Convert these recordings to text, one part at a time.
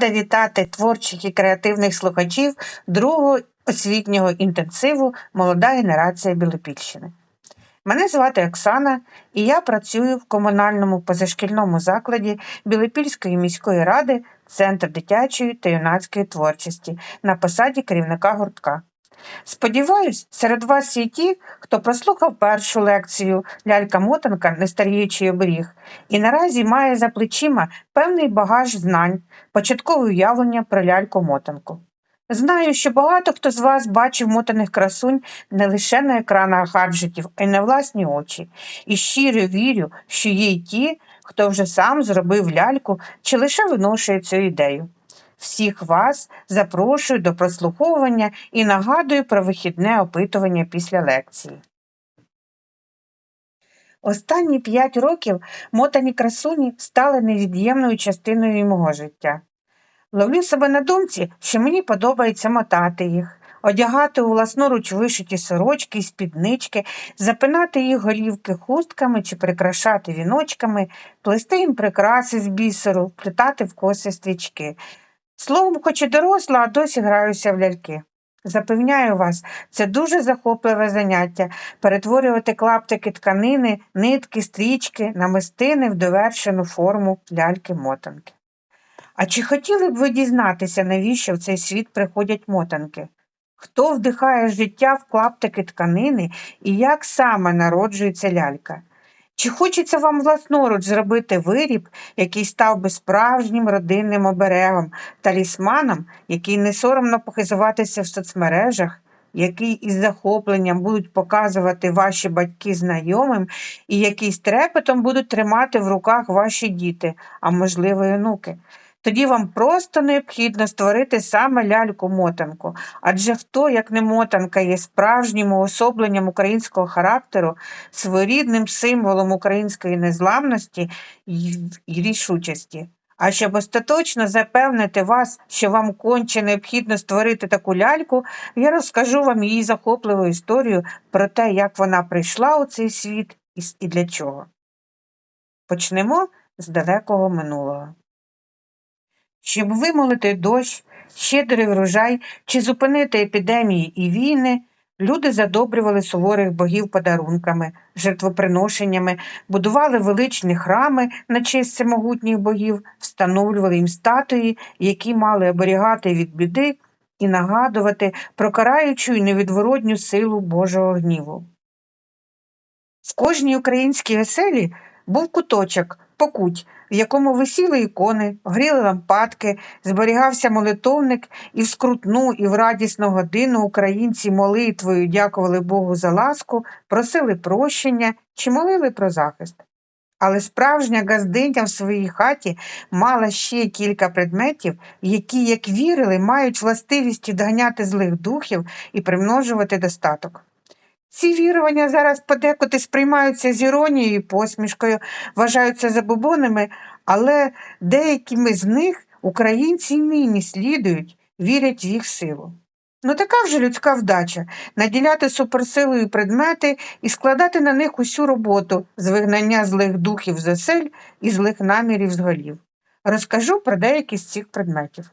Рада вітати творчих і креативних слухачів другого освітнього інтенсиву Молода генерація Білопільщини. Мене звати Оксана, і я працюю в комунальному позашкільному закладі Білопільської міської ради Центр дитячої та юнацької творчості на посаді керівника гуртка. Сподіваюсь, серед вас є ті, хто прослухав першу лекцію Лялька Мотанка Нестаріючий оберіг і наразі має за плечима певний багаж знань, початкове уявлення про ляльку мотанку. Знаю, що багато хто з вас бачив мотаних красунь не лише на екранах гаджетів, а й на власні очі, і щиро вірю, що є й ті, хто вже сам зробив ляльку чи лише виношує цю ідею. Всіх вас запрошую до прослуховування і нагадую про вихідне опитування після лекції. Останні п'ять років мотані красуні стали невід'ємною частиною мого життя. Ловлю себе на думці, що мені подобається мотати їх, одягати у власноруч вишиті сорочки і спіднички, запинати їх голівки хустками чи прикрашати віночками, плести їм прикраси з бісеру, вплетати в коси стрічки. Словом, хоч і доросла, а досі граюся в ляльки. Запевняю вас, це дуже захопливе заняття перетворювати клаптики тканини, нитки, стрічки, намистини в довершену форму ляльки-мотанки. А чи хотіли б ви дізнатися, навіщо в цей світ приходять мотанки? Хто вдихає життя в клаптики тканини і як саме народжується лялька? Чи хочеться вам власноруч зробити виріб, який став би справжнім родинним оберегом, талісманом, який не соромно похизуватися в соцмережах, який із захопленням будуть показувати ваші батьки знайомим, і який з трепетом будуть тримати в руках ваші діти, а можливо, і онуки? Тоді вам просто необхідно створити саме ляльку-мотанку, адже хто, як не мотанка, є справжнім уособленням українського характеру, своєрідним символом української незламності і рішучості. А щоб остаточно запевнити вас, що вам конче необхідно створити таку ляльку, я розкажу вам її захопливу історію про те, як вона прийшла у цей світ і для чого. Почнемо з далекого минулого. Щоб вимолити дощ, щедрий врожай чи зупинити епідемії і війни, люди задобрювали суворих богів подарунками, жертвоприношеннями, будували величні храми на честь всемогутніх богів, встановлювали їм статуї, які мали оберігати від біди і нагадувати про караючу і невідворотню силу Божого гніву. В кожній українській оселі був куточок, покуть, в якому висіли ікони, гріли лампадки, зберігався молитовник, і в скрутну, і в радісну годину українці молитвою дякували Богу за ласку, просили прощення чи молили про захист. Але справжня газдиня в своїй хаті мала ще кілька предметів, які, як вірили, мають властивість відганяти злих духів і примножувати достаток. Ці вірування зараз подекуди сприймаються з іронією і посмішкою, вважаються забобонами, але деякими з них українці нині слідують, вірять в їх силу. Ну така вже людська вдача наділяти суперсилою предмети і складати на них усю роботу з вигнання злих духів з і злих намірів з голів. Розкажу про деякі з цих предметів.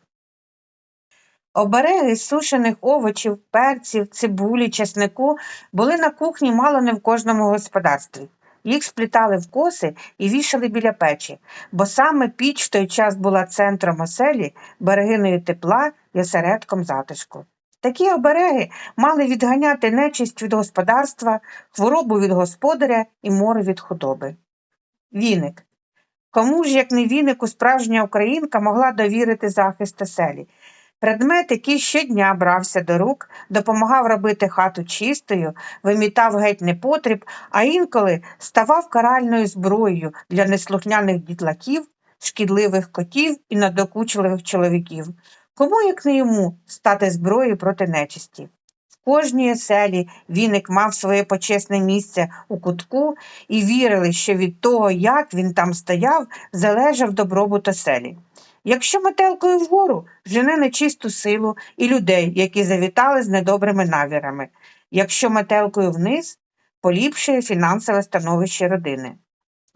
Обереги сушених овочів, перців, цибулі, чеснику були на кухні мало не в кожному господарстві. Їх сплітали в коси і вішали біля печі, бо саме піч в той час була центром оселі, берегиною тепла і осередком затишку. Такі обереги мали відганяти нечисть від господарства, хворобу від господаря і море від худоби. Віник. Кому ж, як не вінику, справжня українка могла довірити захист оселі? Предмет, який щодня брався до рук, допомагав робити хату чистою, вимітав геть непотріб, а інколи ставав каральною зброєю для неслухняних дітлаків, шкідливих котів і надокучливих чоловіків. Кому, як не йому, стати зброєю проти нечисті? В кожній оселі віник мав своє почесне місце у кутку і вірили, що від того, як він там стояв, залежав добробут оселі. Якщо метелкою вгору жене нечисту силу і людей, які завітали з недобрими навірами, якщо метелкою вниз поліпшує фінансове становище родини.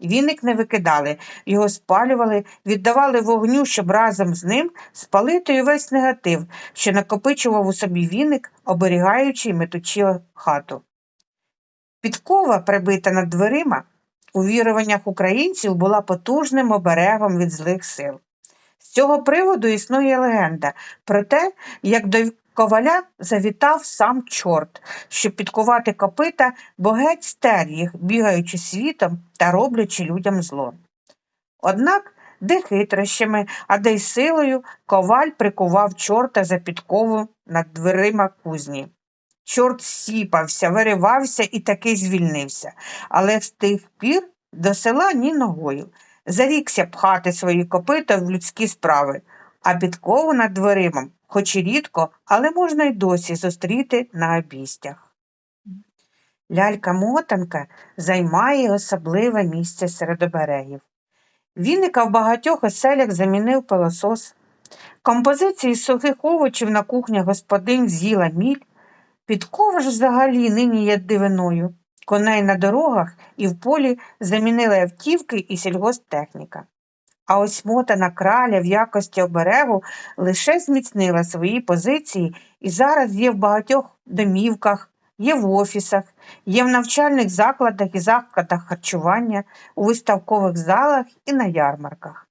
Віник не викидали, його спалювали, віддавали вогню, щоб разом з ним спалити й весь негатив, що накопичував у собі віник, оберігаючи й метучи хату. Підкова, прибита над дверима, у віруваннях українців була потужним оберегом від злих сил. З цього приводу існує легенда про те, як до коваля завітав сам чорт, щоб підкувати копита, бо геть стер їх, бігаючи світом та роблячи людям зло. Однак, де хитрощами, а де й силою, коваль прикував чорта за підкову над дверима кузні. Чорт сіпався, виривався і таки звільнився, але з тих пір до села ні ногою. Зарікся пхати свої копита в людські справи, а підкову над дверима, хоч і рідко, але можна й досі зустріти на обістях. Лялька-мотанка займає особливе місце серед оберегів. Віника в багатьох оселях замінив пилосос. Композиції сухих овочів на кухнях господинь з'їла міль. Підкова ж взагалі нині є дивиною. Коней на дорогах і в полі замінили автівки і сільгосптехніка. А ось мотана краля в якості оберегу лише зміцнила свої позиції і зараз є в багатьох домівках, є в офісах, є в навчальних закладах і закладах харчування, у виставкових залах і на ярмарках.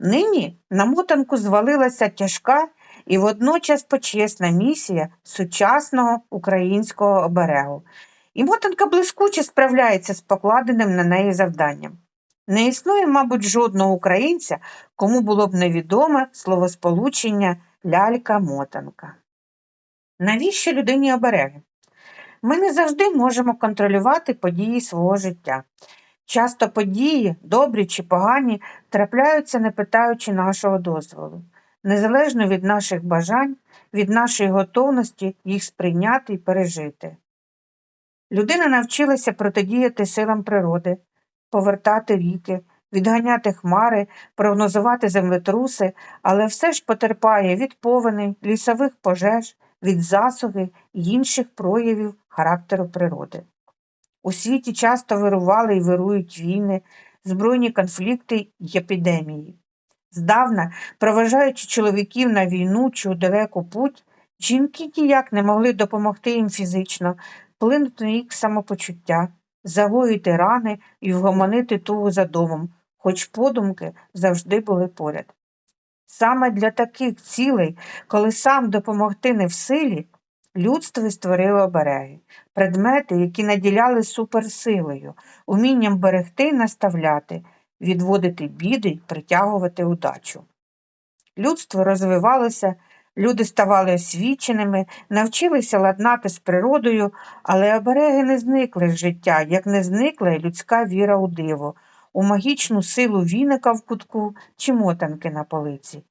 Нині на мотанку звалилася тяжка і водночас почесна місія сучасного українського оберегу. І мотанка блискуче справляється з покладеним на неї завданням. Не існує, мабуть, жодного українця, кому було б невідоме словосполучення лялька-мотанка. Навіщо людині обереги? Ми не завжди можемо контролювати події свого життя. Часто події, добрі чи погані, трапляються, не питаючи нашого дозволу, незалежно від наших бажань, від нашої готовності їх сприйняти і пережити. Людина навчилася протидіяти силам природи, повертати ріки, відганяти хмари, прогнозувати землетруси, але все ж потерпає від повеней, лісових пожеж, від засуги й інших проявів характеру природи. У світі часто вирували і вирують війни, збройні конфлікти й епідемії. Здавна, проважаючи чоловіків на війну чи у далеку путь, жінки ніяк не могли допомогти їм фізично, вплинути на їх самопочуття, загоїти рани і вгомонити тугу за домом, хоч подумки завжди були поряд. Саме для таких цілей, коли сам допомогти не в силі, людство створило обереги, предмети, які наділяли суперсилою, умінням берегти і наставляти, відводити біди й притягувати удачу. Людство розвивалося, люди ставали освіченими, навчилися ладнати з природою, але обереги не зникли з життя, як не зникла й людська віра у диво, у магічну силу віника в кутку чи мотанки на полиці.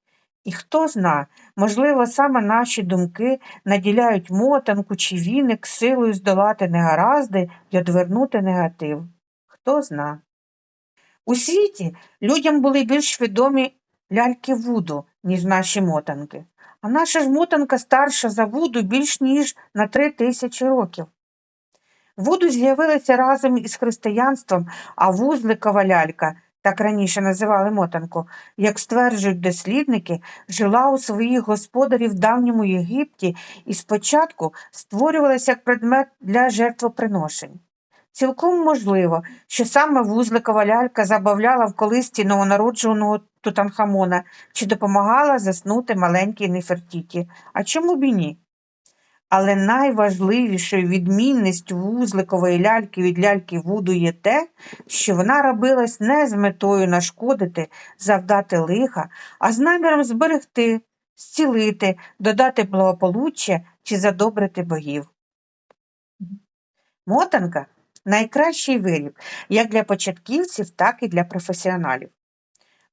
І хто зна, можливо, саме наші думки наділяють мотанку чи віник силою здолати негаразди й одвернути негатив. Хто зна. У світі людям були більш відомі ляльки Вуду, ніж наші мотанки, а наша ж мотанка старша за Вуду більш ніж на три тисячі років. Вуду з'явилися разом із християнством, а вузликова лялька, так раніше називали мотанку, як стверджують дослідники, жила у своїх господарів в давньому Єгипті і спочатку створювалася як предмет для жертвоприношень. Цілком можливо, що саме вузликова лялька забавляла в колисті новонародженого Тутанхамона чи допомагала заснути маленькій Нефертіті. А чому б і ні? Але найважливішою відмінністю вузликової ляльки від ляльки Вуду є те, що вона робилась не з метою нашкодити, завдати лиха, а з наміром зберегти, зцілити, додати благополуччя чи задобрити богів. Мотанка найкращий виріб як для початківців, так і для професіоналів.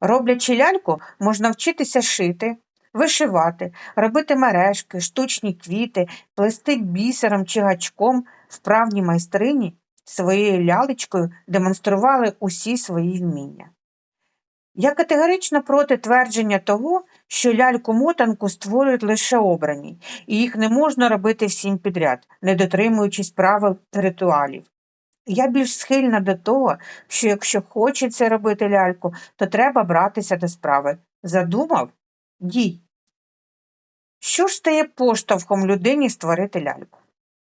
Роблячи ляльку, можна вчитися шити, вишивати, робити мережки, штучні квіти, плести бісером чи гачком вправні майстрині своєю лялечкою демонстрували усі свої вміння. Я категорично проти твердження того, що ляльку-мотанку створюють лише обрані, і їх не можна робити всім підряд, не дотримуючись правил ритуалів. Я більш схильна до того, що якщо хочеться робити ляльку, то треба братися до справи. Задумав? Дій. Що ж стає поштовхом людині створити ляльку?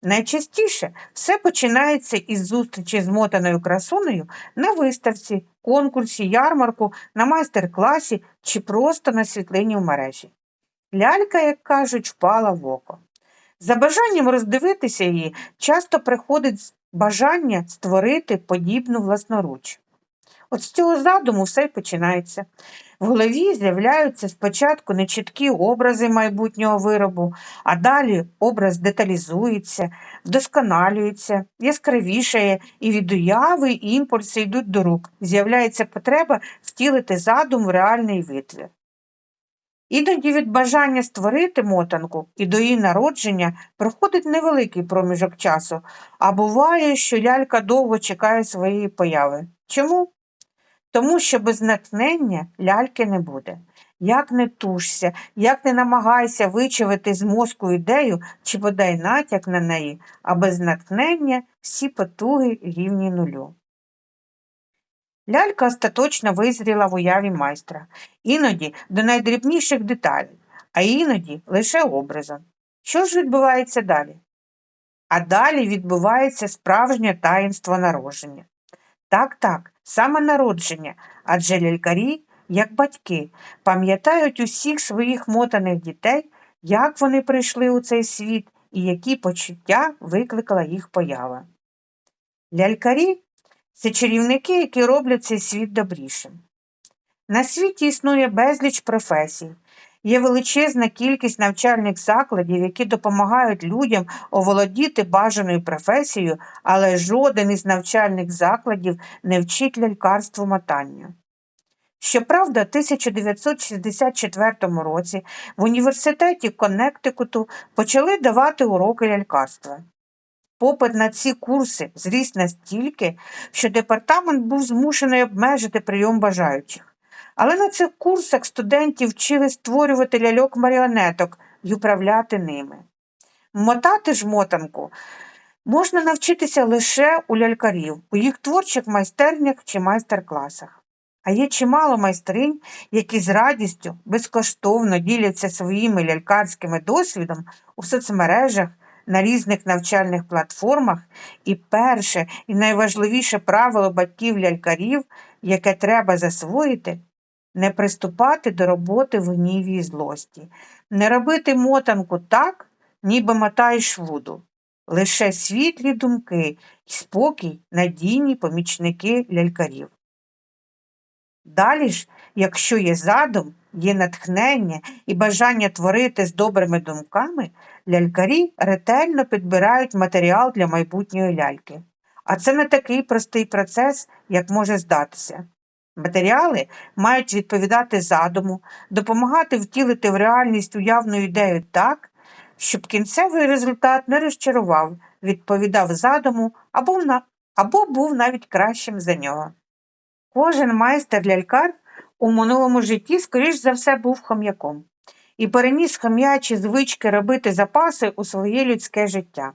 Найчастіше все починається із зустрічі з мотаною красунею на виставці, конкурсі, ярмарку, на майстер-класі чи просто на світлині в мережі. Лялька, як кажуть, впала в око. За бажанням роздивитися її часто приходить бажання створити подібну власноруч. От з цього задуму все й починається. В голові з'являються спочатку нечіткі образи майбутнього виробу, а далі образ деталізується, вдосконалюється, яскравішає, і від уяви імпульси йдуть до рук. З'являється потреба втілити задум в реальний витвір. Іноді від бажання створити мотанку і до її народження проходить невеликий проміжок часу, а буває, що лялька довго чекає своєї появи. Чому? Тому що без натхнення ляльки не буде. Як не тушся, як не намагайся вичавити з мозку ідею чи бодай натяк на неї, а без натхнення всі потуги рівні нулю. Лялька остаточно визріла в уяві майстра, іноді до найдрібніших деталей, а іноді лише образом. Що ж відбувається далі? А далі відбувається справжнє таїнство народження. Так, так, саме народження, адже лялькарі, як батьки, пам'ятають усіх своїх мотаних дітей, як вони прийшли у цей світ і які почуття викликала їх поява. Лялькарі це чарівники, які роблять цей світ добрішим. На світі існує безліч професій, є величезна кількість навчальних закладів, які допомагають людям оволодіти бажаною професією, але жоден із навчальних закладів не вчить лялькарству мотання. Щоправда, в 1964 році в університеті Коннектикуту почали давати уроки лялькарства. Попит на ці курси зріс настільки, що департамент був змушений обмежити прийом бажаючих. Але на цих курсах студентів вчили створювати ляльок маріонеток і управляти ними. Мотати ж мотанку можна навчитися лише у лялькарів, у їх творчих майстернях чи майстер-класах. А є чимало майстринь, які з радістю безкоштовно діляться своїми лялькарськими досвідом у соцмережах на різних навчальних платформах, і перше і найважливіше правило батьків-лялькарів, яке треба засвоїти, не приступати до роботи в гніві і злості, не робити мотанку так, ніби мотаєш воду. Лише світлі думки і спокій, надійні помічники лялькарів. Далі ж, якщо є задум, є натхнення і бажання творити з добрими думками, лялькарі ретельно підбирають матеріал для майбутньої ляльки. А це не такий простий процес, як може здатися. Матеріали мають відповідати задуму, допомагати втілити в реальність уявну ідею так, щоб кінцевий результат не розчарував, відповідав задуму або, або був навіть кращим за нього. Кожен майстер лялькар у минулому житті, скоріш за все, був хом'яком і переніс хом'ячі звички робити запаси у своє людське життя.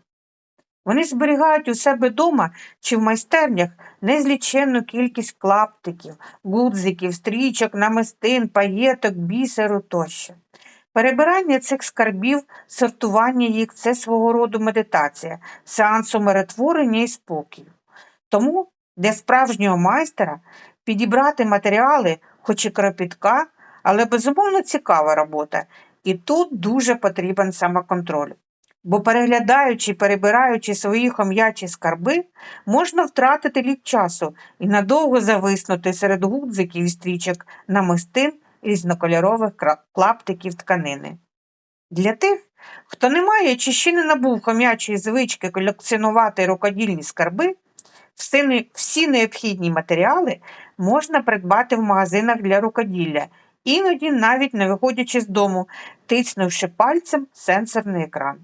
Вони зберігають у себе дома чи в майстернях незліченну кількість клаптиків, гудзиків, стрічок, намистин, паєток, бісеру тощо. Перебирання цих скарбів, сортування їх це свого роду медитація, сеанс умиротворення і спокою. Тому для справжнього майстера підібрати матеріали, хоч і кропітка, але безумовно цікава робота, і тут дуже потрібен самоконтроль. Бо переглядаючи і перебираючи свої хом'ячі скарби, можна втратити лік часу і надовго зависнути серед гудзиків і стрічок намистин різнокольорових клаптиків тканини. Для тих, хто не має чи ще не набув хом'ячої звички колекціонувати рукодільні скарби, всі необхідні матеріали можна придбати в магазинах для рукоділля, іноді навіть не виходячи з дому, тиснувши пальцем сенсорний екран.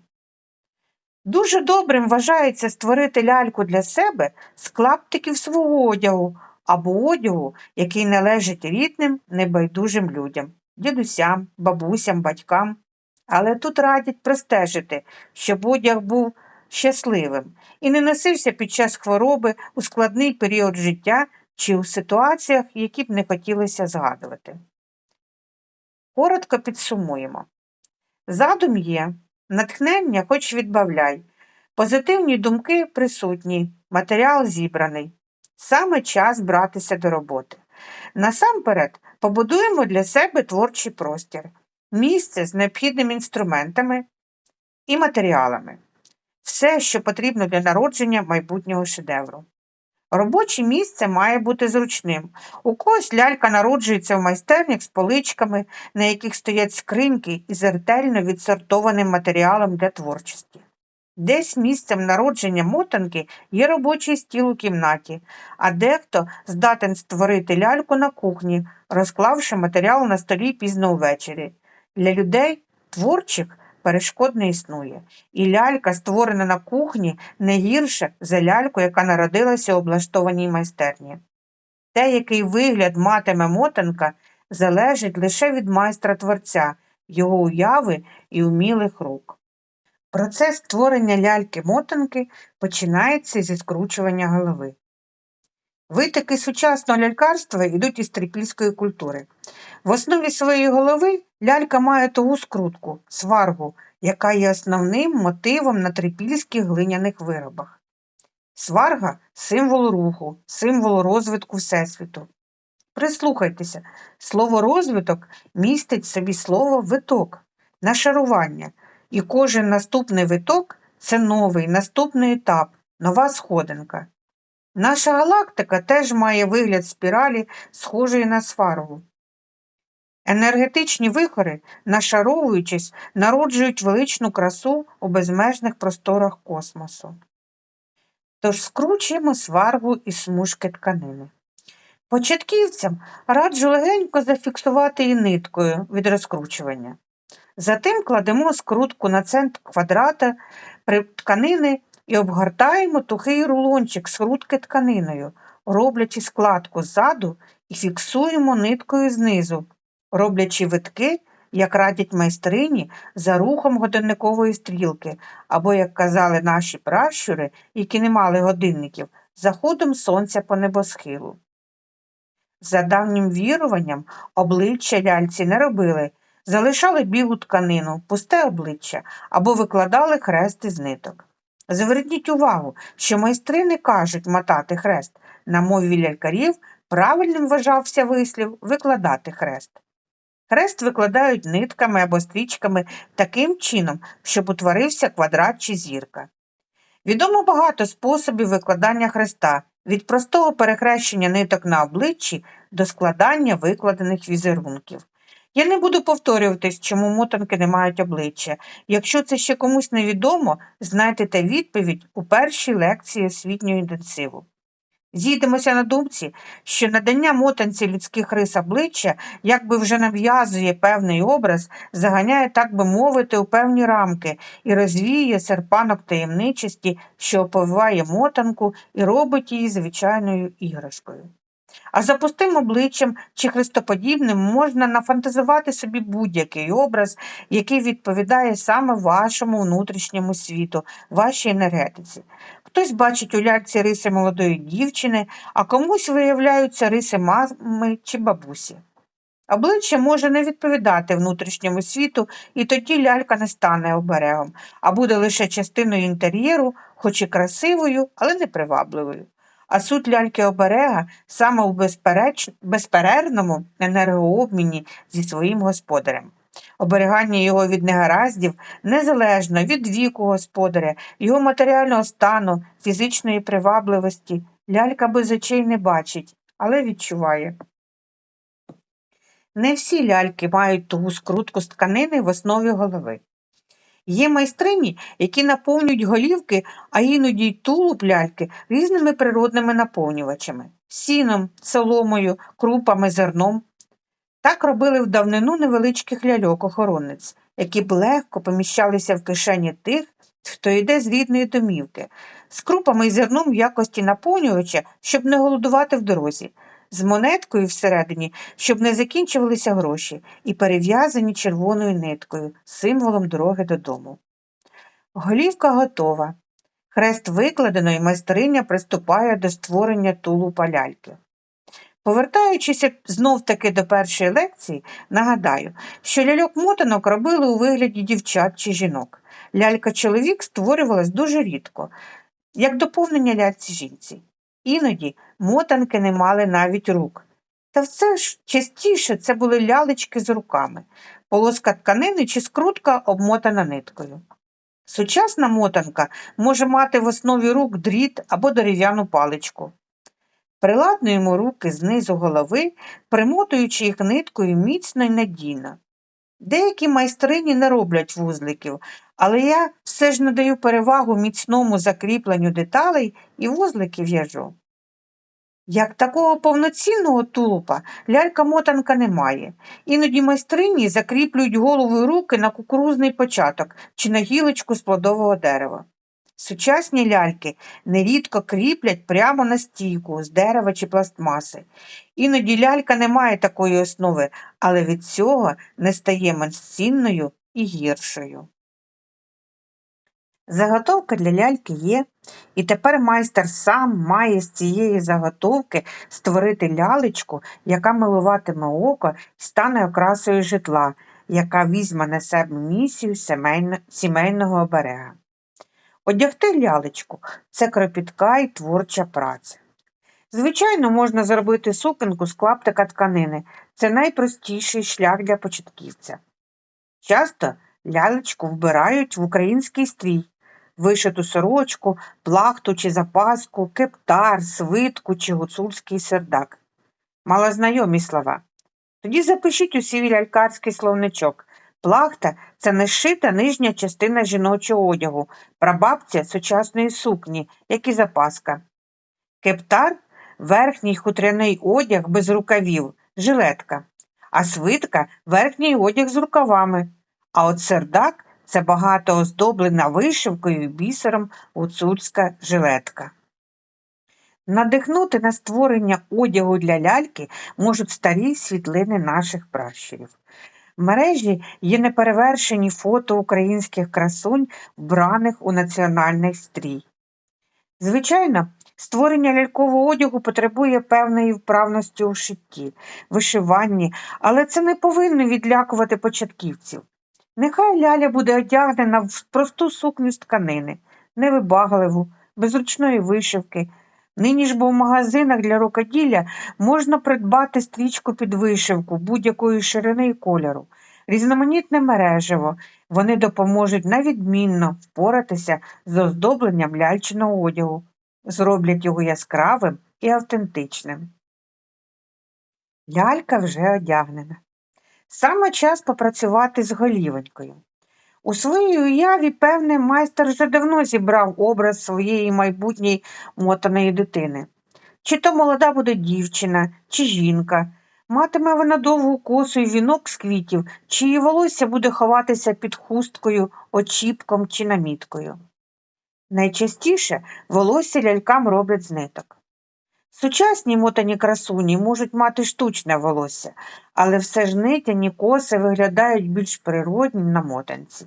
Дуже добрим вважається створити ляльку для себе з клаптиків свого одягу або одягу, який належить рідним, небайдужим людям, дідусям, бабусям, батькам. Але тут радять простежити, щоб одяг був щасливим і не носився під час хвороби у складний період життя чи у ситуаціях, які б не хотілося згадувати. Коротко підсумуємо. Задум є, натхнення хоч відбавляй, позитивні думки присутні, матеріал зібраний. Саме час братися до роботи. Насамперед побудуємо для себе творчий простір, місце з необхідними інструментами і матеріалами. Все, що потрібно для народження майбутнього шедевру. Робоче місце має бути зручним. У когось лялька народжується в майстернях з поличками, на яких стоять скриньки із ретельно відсортованим матеріалом для творчості. Десь місцем народження мотанки є робочий стіл у кімнаті, а дехто здатен створити ляльку на кухні, розклавши матеріал на столі пізно ввечері. Для людей творчих перешкод не існує, і лялька, створена на кухні, не гірша за ляльку, яка народилася у облаштованій майстерні. Те, який вигляд матиме мотанка, залежить лише від майстра творця, його уяви і умілих рук. Процес створення ляльки-мотанки починається зі скручування голови. Витоки сучасного лялькарства йдуть із трипільської культури. В основі своєї голови лялька має тугу скрутку, сваргу, яка є основним мотивом на трипільських глиняних виробах. Сварга символ руху, символ розвитку Всесвіту. Прислухайтеся, слово розвиток містить в собі слово виток, нашарування, і кожен наступний виток це новий наступний етап, нова сходинка. Наша галактика теж має вигляд спіралі, схожої на сваргу. Енергетичні вихори, нашаровуючись, народжують величну красу у безмежних просторах космосу. Тож скручуємо сваргу і смужки тканини. Початківцям раджу легенько зафіксувати її ниткою від розкручування. Затим кладемо скрутку на центр квадрата тканини і обгортаємо тухий рулончик скрутки тканиною, роблячи складку ззаду і фіксуємо ниткою знизу, роблячи витки, як радять майстрині, за рухом годинникової стрілки, або, як казали наші пращури, які не мали годинників, заходом сонця по небосхилу. За давнім віруванням, обличчя ляльці не робили, залишали білу тканину, пусте обличчя або викладали хрест із ниток. Зверніть увагу, що майстри не кажуть мотати хрест. На мові лялькарів правильним вважався вислів викладати хрест. Хрест викладають нитками або стрічками таким чином, щоб утворився квадрат чи зірка. Відомо багато способів викладання хреста від простого перехрещення ниток на обличчі до складання викладених візерунків. Я не буду повторюватись, чому мотанки не мають обличчя. Якщо це ще комусь невідомо, знайдете відповідь у першій лекції освітнього інтенсиву. Зійдемося на думці, що надання мотанці людських рис обличчя, якби вже нав'язує певний образ, заганяє, так би мовити, у певні рамки і розвіює серпанок таємничості, що оповиває мотанку і робить її звичайною іграшкою. А за пустим обличчям чи хрестоподібним можна нафантазувати собі будь-який образ, який відповідає саме вашому внутрішньому світу, вашій енергетиці. Хтось бачить у ляльці риси молодої дівчини, а комусь виявляються риси мами чи бабусі. Обличчя може не відповідати внутрішньому світу, і тоді лялька не стане оберегом, а буде лише частиною інтер'єру, хоч і красивою, але не привабливою. А суть ляльки оберега саме у безпереч... безперервному енергообміні зі своїм господарем. Оберігання його від негараздів незалежно від віку господаря, його матеріального стану, фізичної привабливості, лялька без очей не бачить, але відчуває. Не всі ляльки мають тугу скрутку з тканини в основі голови. Є майстрині, які наповнюють голівки, а іноді й тулуб ляльки різними природними наповнювачами сіном, соломою, крупами, зерном. Так робили в давнину невеличких ляльок-охоронниць, які б легко поміщалися в кишені тих, хто йде з рідної домівки, з крупами і зерном в якості наповнювача, щоб не голодувати в дорозі, з монеткою всередині, щоб не закінчувалися гроші, і перев'язані червоною ниткою, символом дороги додому. Голівка готова. Хрест викладено, і майстриня приступає до створення тулупа ляльки. Повертаючись знов таки до першої лекції, нагадаю, що ляльок-мотанок робили у вигляді дівчат чи жінок. Лялька-чоловік створювалась дуже рідко, як доповнення ляльці жінці. Іноді мотанки не мали навіть рук. Та все ж частіше це були лялечки з руками, полоска тканини чи скрутка обмотана ниткою. Сучасна мотанка може мати в основі рук дріт або дерев'яну паличку. Приладнуємо руки знизу голови, примотуючи їх ниткою міцно й надійно. Деякі майстрині не роблять вузликів, але я все ж надаю перевагу міцному закріпленню деталей і вузлики в'яжу. Як такого повноцінного тулупа лялька-мотанка не має. Іноді майстрині закріплюють голову і руки на кукурузний початок чи на гілочку з плодового дерева. Сучасні ляльки нерідко кріплять прямо на стійку з дерева чи пластмаси. Іноді лялька не має такої основи, але від цього не стає менш цінною і гіршою. Заготовка для ляльки є, і тепер майстер сам має з цієї заготовки створити лялечку, яка милуватиме око і стане окрасою житла, яка візьме на себе місію сімейного оберега. Одягти лялечку це кропітка і творча праця. Звичайно, можна зробити сукенку з клаптика тканини, це найпростіший шлях для початківця. Часто лялечку вбирають в український стрій, вишиту сорочку, плахту чи запаску, кептар, свитку чи гуцульський сердак. Малознайомі слова. Тоді запишіть у свій лялькарський словничок. Плахта це нешита нижня частина жіночого одягу, прабабця сучасної сукні, як і запаска. Кептар верхній хутряний одяг без рукавів, жилетка, а свитка верхній одяг з рукавами. А от сердак це багато оздоблена вишивкою і бісером гуцульська жилетка. Надихнути на створення одягу для ляльки можуть старі світлини наших пращурів. В мережі є неперевершені фото українських красунь, вбраних у національний стрій. Звичайно, створення лялькового одягу потребує певної вправності у шитті, вишиванні, але це не повинно відлякувати початківців. Нехай ляля буде одягнена в просту сукню з тканини, невибагливу, без ручної вишивки. Нині ж бо в магазинах для рукоділля можна придбати стрічку під вишивку будь-якої ширини і кольору, різноманітне мережево. Вони допоможуть навідмінно впоратися з оздобленням ляльчиного одягу, зроблять його яскравим і автентичним. Лялька вже одягнена. Саме час попрацювати з голівонькою. У своїй уяві, певне, майстер вже давно зібрав образ своєї майбутньої мотаної дитини. Чи то молода буде дівчина, чи жінка, матиме вона довгу косу і вінок з квітів, чи її волосся буде ховатися під хусткою, очіпком чи наміткою. Найчастіше волосся лялькам роблять з ниток. Сучасні мотані красуні можуть мати штучне волосся, але все ж нитяні коси виглядають більш природні на мотанці.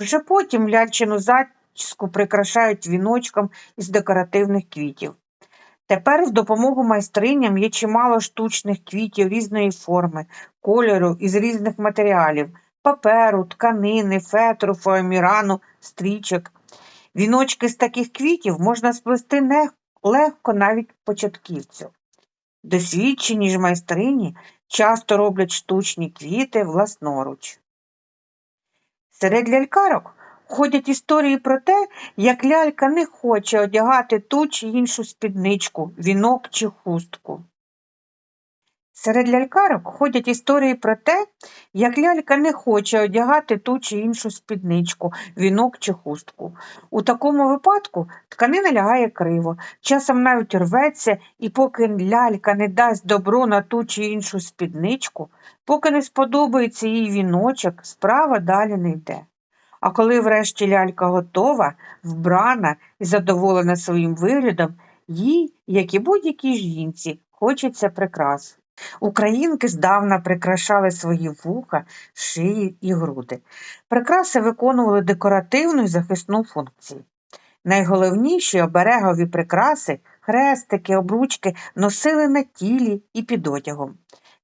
Вже потім ляльчину зачіску прикрашають віночком із декоративних квітів. Тепер з допомогу майстриням є чимало штучних квітів різної форми, кольору із різних матеріалів паперу, тканини, фетру, фоамірану, стрічок. Віночки з таких квітів можна сплести легко навіть початківцю. Досвідчені ж майстрині часто роблять штучні квіти власноруч. Серед лялькарок ходять історії про те, як лялька не хоче одягати ту чи іншу спідничку, вінок чи хустку. Серед лялькарок ходять історії про те, як лялька не хоче одягати ту чи іншу спідничку, вінок чи хустку. У такому випадку тканина лягає криво, часом навіть рветься, і поки лялька не дасть добро на ту чи іншу спідничку, поки не сподобається їй віночок, справа далі не йде. А коли врешті лялька готова, вбрана і задоволена своїм виглядом, їй, як і будь-якій жінці, хочеться прикрас. Українки здавна прикрашали свої вуха, шиї і груди. Прикраси виконували декоративну і захисну функції. Найголовніші оберегові прикраси, хрестики, обручки носили на тілі і під одягом.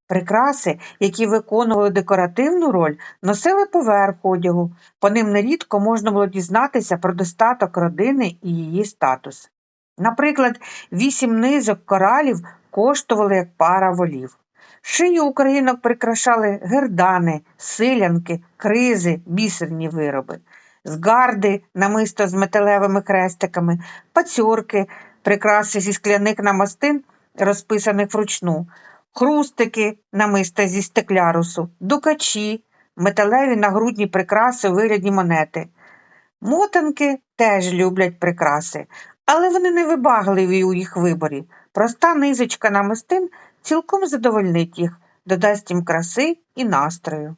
Прикраси, які виконували декоративну роль, носили поверх одягу. По ним нерідко можна було дізнатися про достаток родини і її статус. Наприклад, вісім низок коралів коштували як пара волів. Шию українок прикрашали гердани, силянки, кризи, бісерні вироби, згарди, намисто з металевими хрестиками, пацьорки, прикраси зі скляних намастин, розписаних вручну, хрустики, намиста зі стеклярусу, дукачі, металеві нагрудні прикраси у вигляді монети. Мотанки теж люблять прикраси, але вони не вибагливі у їх виборі. Проста низочка намистин цілком задовольнить їх, додасть їм краси і настрою.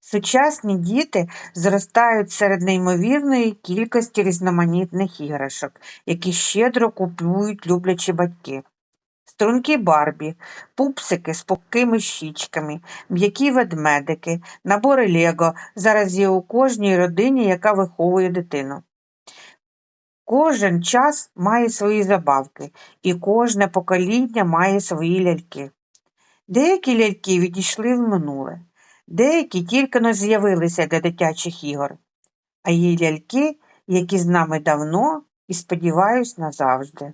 Сучасні діти зростають серед неймовірної кількості різноманітних іграшок, які щедро купують люблячі батьки. Струнки Барбі, пупсики з пухкими щічками, м'які ведмедики, набори Лего зараз є у кожній родині, яка виховує дитину. Кожен час має свої забавки, і кожне покоління має свої ляльки. Деякі ляльки відійшли в минуле, деякі тільки но з'явилися для дитячих ігор, а є ляльки, які з нами давно і, сподіваюсь, назавжди.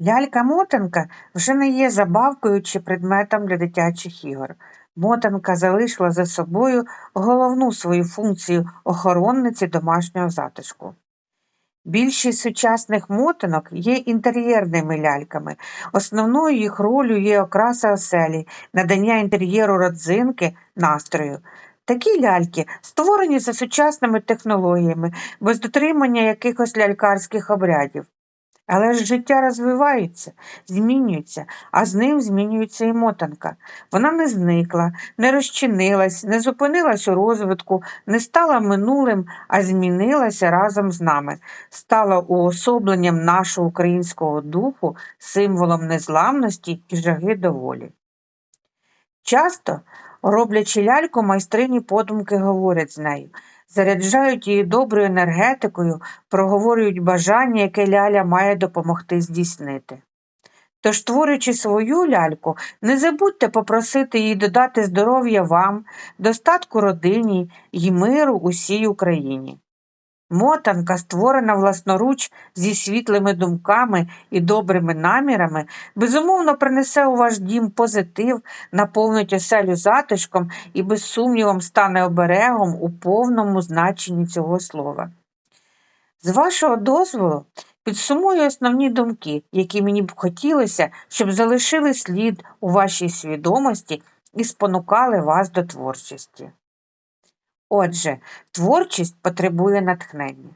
Лялька-мотанка вже не є забавкою чи предметом для дитячих ігор. Мотанка залишила за собою головну свою функцію охоронниці домашнього затишку. Більшість сучасних мотанок є інтер'єрними ляльками. Основною їх ролью є окраса оселі, надання інтер'єру родзинки, настрою. Такі ляльки створені за сучасними технологіями, без дотримання якихось лялькарських обрядів. Але ж життя розвивається, змінюється, а з ним змінюється і мотанка. Вона не зникла, не розчинилась, не зупинилась у розвитку, не стала минулим, а змінилася разом з нами, стала уособленням нашого українського духу, символом незламності і жаги до волі. Часто, роблячи ляльку, майстрині подумки говорять з нею, заряджають її доброю енергетикою, проговорюють бажання, яке ляля має допомогти здійснити. Тож, творючи свою ляльку, не забудьте попросити її додати здоров'я вам, достатку родині й миру усій Україні. Мотанка, створена власноруч зі світлими думками і добрими намірами, безумовно принесе у ваш дім позитив, наповнить оселю затишком і, без сумнівом, стане оберегом у повному значенні цього слова. З вашого дозволу підсумую основні думки, які мені б хотілося, щоб залишили слід у вашій свідомості і спонукали вас до творчості. Отже, творчість потребує натхнення.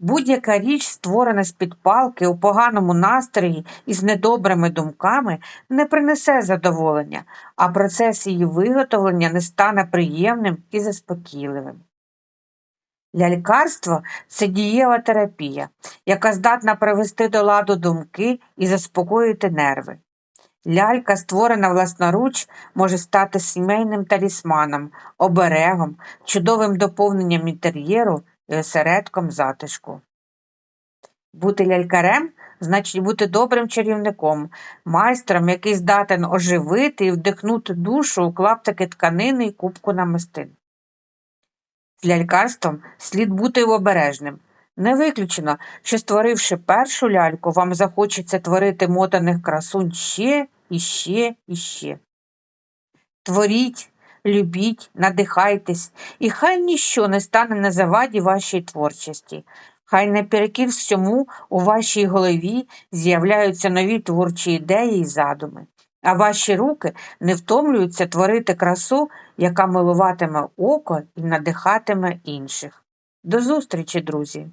Будь-яка річ, створена з під палки у поганому настрої і з недобрими думками, не принесе задоволення, а процес її виготовлення не стане приємним і заспокійливим. Лялькарство це дієва терапія, яка здатна привести до ладу думки і заспокоїти нерви. Лялька, створена власноруч, може стати сімейним талісманом, оберегом, чудовим доповненням інтер'єру і осередком затишку. Бути лялькарем значить бути добрим чарівником, майстром, який здатен оживити і вдихнути душу у клаптики тканини і кубку намистин. З лялькарством слід бути обережним. Не виключено, що створивши першу ляльку, вам захочеться творити мотаних красунь ще і ще і ще. Творіть, любіть, надихайтесь, і хай ніщо не стане на заваді вашій творчості. Хай наперекір всьому у вашій голові з'являються нові творчі ідеї і задуми, а ваші руки не втомлюються творити красу, яка милуватиме око і надихатиме інших. До зустрічі, друзі!